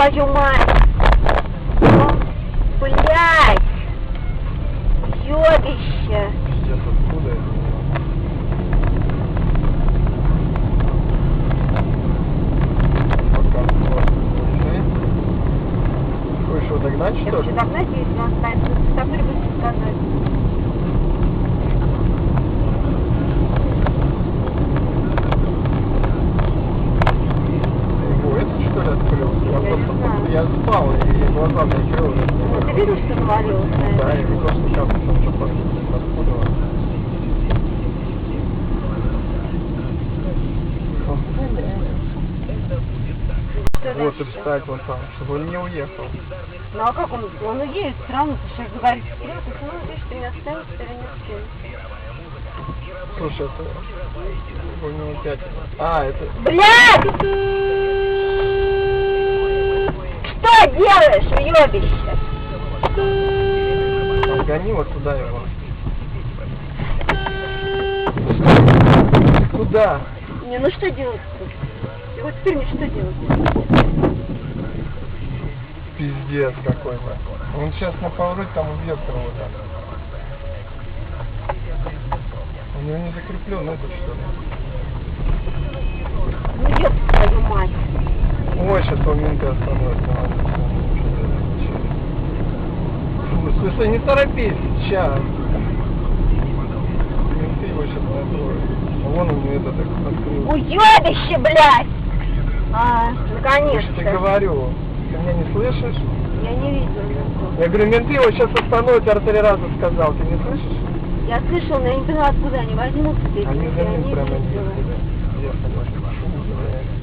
твою мать! Блядь! Ёбище! Пиздец, откуда это? Хочешь его догнать, Я что хочу ли? догнать, если он станет светофоре, быстро сказать. Его это что ли открыл? Я, Я не я спал и глаза мне открыл. Ну, ты видишь, что на Да, это? и просто сейчас он что откуда. Что Вот и встать вот там, чтобы он не уехал. Ну а как он? Он уедет все равно, что говорит, вперед, ты ну, видишь, ты меня оставишь, ты оставишь. Слушай, это у него опять. А, это. Блядь! Делаешь, уебище? Гони вот туда его. Куда? Не, ну что делать? Вот теперь мне что делать? Пиздец какой-то. Он сейчас на повороте там убьет кого-то. У него не закреплен этот что ли? Ну ёб твою мать. Ой, сейчас он менты остановит. Слушай, не торопись, сейчас. Менты его сейчас накроют. Вон у него этот открыл. Уебище, блядь! А, Я же тебе наконец-то. говорю. Ты меня не слышишь? Я не видела. Я говорю, менты его сейчас остановят, я три раза сказал. Ты не слышишь? Я слышала, но я не поняла, откуда они возьмутся. Они за я ним не прямо. Ехали. Фу, блядь.